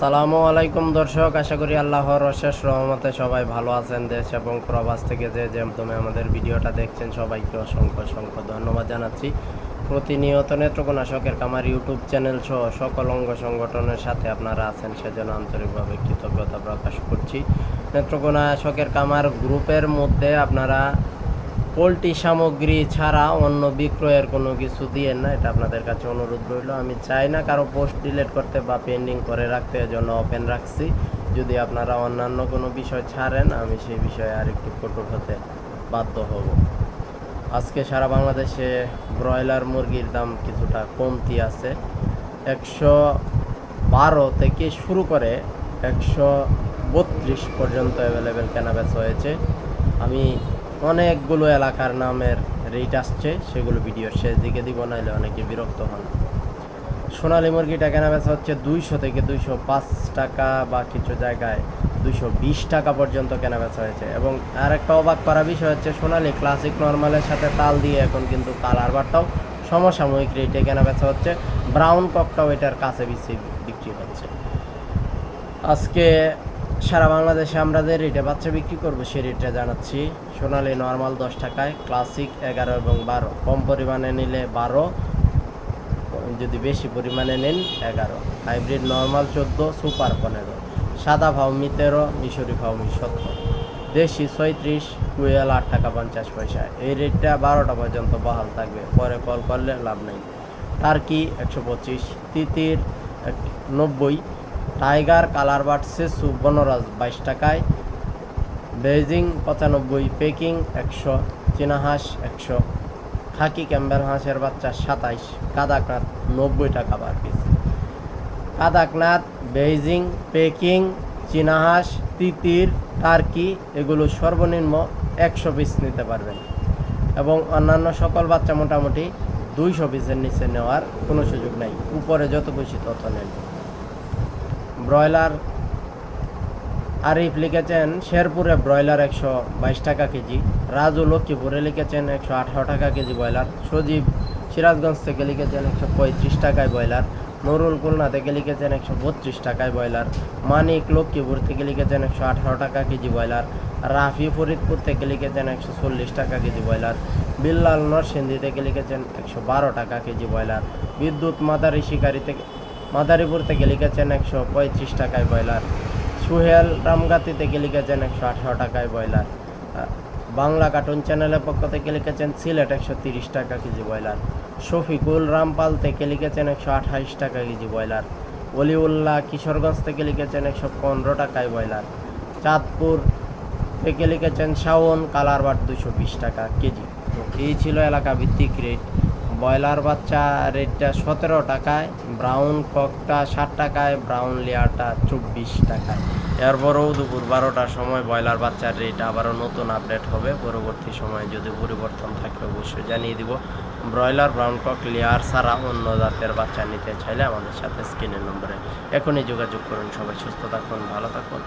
সালামু আলাইকুম দর্শক, আশা করি আল্লাহর অশেষ রহমতে সবাই ভালো আছেন দেশ এবং প্রবাস থেকে যে মাধ্যমে আমাদের ভিডিওটা দেখছেন সবাইকে অসংখ্য অসংখ্য ধন্যবাদ জানাচ্ছি। প্রতিনিয়ত নেত্রকোনা শখের কামার ইউটিউব চ্যানেল সহ সকল অঙ্গ সংগঠনের সাথে আপনারা আছেন, সেজন্য আন্তরিকভাবে কৃতজ্ঞতা প্রকাশ করছি। নেত্রকোনা শখের কামার গ্রুপের মধ্যে আপনারা পোলট্রি সামগ্রী ছাড়া অন্য বিক্রয়ের কোনো কিছু দিয়ে না, এটা আপনাদের কাছে অনুরোধ রইল। আমি চাই না কারও পোস্ট ডিলেট করতে বা পেন্ডিং করে রাখতে জন্য ওপেন রাখছি। যদি আপনারা অন্যান্য কোনো বিষয় ছাড়েন, আমি সেই বিষয়ে আর একটু কঠোর হতে বাধ্য হব। আজকে সারা বাংলাদেশে ব্রয়লার মুরগির দাম কিছুটা কমতি আছে। একশো বারো থেকে শুরু করে একশো বত্রিশ পর্যন্ত অ্যাভেলেবেল কেনাবেচা হয়েছে। আমি অনেকগুলো এলাকার নামের রেট আসছে, সেগুলো ভিডিওর শেষ দিকে দিব নাহলে অনেকে বিরক্ত হন। সোনালী মুরগিটা কেনাবেচা হচ্ছে দুইশো থেকে দুইশো পাঁচ টাকা বা কিছু জায়গায় দুইশো বিশ টাকা পর্যন্ত কেনাবেচা হয়েছে। এবং আর একটা অবাক করা বিষয় হচ্ছে সোনালি ক্লাসিক নর্মালের সাথে তাল দিয়ে এখন কিন্তু কালার বারটাও সমসাময়িক রেটে কেনাবেচা হচ্ছে। ব্রাউন ককটাও এটার কাছে বিক্রি হচ্ছে। আজকে সারা বাংলাদেশে আমরা যে রেটে বাচ্চা বিক্রি করব সেই রেটটা জানাচ্ছি। সোনালি নর্মাল দশ টাকায়, ক্লাসিক এগারো এবং বারো। কম পরিমাণে নিলে বারো, যদি বেশি পরিমাণে নেন এগারো। হাইব্রিড নর্মাল চোদ্দ, সুপার পনেরো। সাদা ভাউমি তেরো, মিশরি ভাউমি সতেরো। দেশি ছয়ত্রিশ, কুয়েল আট টাকা পঞ্চাশ পয়সা। এই রেটটা বারোটা পর্যন্ত বহাল থাকবে, পরে কল করলে লাভ নেই। টার্কি একশো পঁচিশ, তিতির নব্বই টাইগার কালার সেসু বনরাজ বাইশ টাকায়। বেজিং পঁচানব্বই, পেকিং, একশো চীনা হাঁস একশো। খাকি ক্যাম্বেল হাঁসের বাচ্চা, সাতাইশ। কাদাকনাথ নব্বই টাকা per piece Kadaknath Beijing, Peking চীনা হাঁস তিতির, টার্কি, এগুলো সর্বনিম্ন একশো পিস নিতে পারবেন। এবং অন্যান্য সকল বাচ্চা মোটামুটি দুইশো পিসের নিচে নেওয়ার কোনো সুযোগ নাই। উপরে যত খুশি তত নেন। ব্রয়লার আরিফ লিখেছেন, শেরপুরে ব্রয়লার একশো বাইশ টাকা কেজি, রাজু লক্ষ্মীপুরে লিখেছেন একশো আঠারো টাকা কেজি ব্রয়লার, সজীব সিরাজগঞ্জ থেকে লিখেছেন একশো পঁয়ত্রিশ টাকায় ব্রয়লার, নুরুল খুলনা থেকে লিখেছেন একশো বত্রিশ টাকায় ব্রয়লার, মানিক লক্ষ্মীপুর থেকে লিখেছেন একশো আঠারো টাকা কেজি ব্রয়লার, রাফি ফরিদপুর থেকে লিখেছেন একশো চল্লিশ টাকা কেজি ব্রয়লার, বিল্লাল নরসিংদী থেকে লিখেছেন একশো বারো টাকা কেজি ব্রয়লার, বিদ্যুৎ মাদারি শিকারি থেকে মাদারীপুর থেকে লিখেছেন একশো পঁয়ত্রিশ টাকায় ব্রয়লার। সুহেল রামগাতি থেকে লিখেছেন একশো আঠারো টাকায় ব্রয়লার। বাংলা কার্টুন চ্যানেলের পক্ষ থেকে লিখেছেন সিলেট একশো তিরিশ টাকা কেজি ব্রয়লার। শফিকুল রামপাল থেকে লিখেছেন একশো আঠাইশ টাকা কেজি ব্রয়লার। অলিউল্লাহ কিশোরগঞ্জ থেকে লিখেছেন একশো পনেরো টাকায় ব্রয়লার। চাঁদপুর থেকে লিখেছেন শাওন কালার বাট দুশো বিশ টাকা কেজি। তো এই ছিল এলাকা ভিত্তিক রেট। ব্রয়লার বাচ্চা রেটটা সতেরো টাকায়, ব্রাউন ককটা ষাট টাকায়, ব্রাউন লেয়ারটা চব্বিশ টাকায়। এরপরেও দুপুর বারোটার সময় ব্রয়লার বাচ্চার রেট আবারও নতুন আপডেট হবে। পরবর্তী সময়ে যদি পরিবর্তন থাকে, অবশ্যই জানিয়ে দিব। ব্রয়লার, ব্রাউন কক, লেয়ার ছাড়া অন্য জাতের বাচ্চা নিতে চাইলে আমাদের সাথে স্ক্রিনের নম্বরে এখনই যোগাযোগ করুন। সবাই সুস্থ থাকুন, ভালো থাকুন।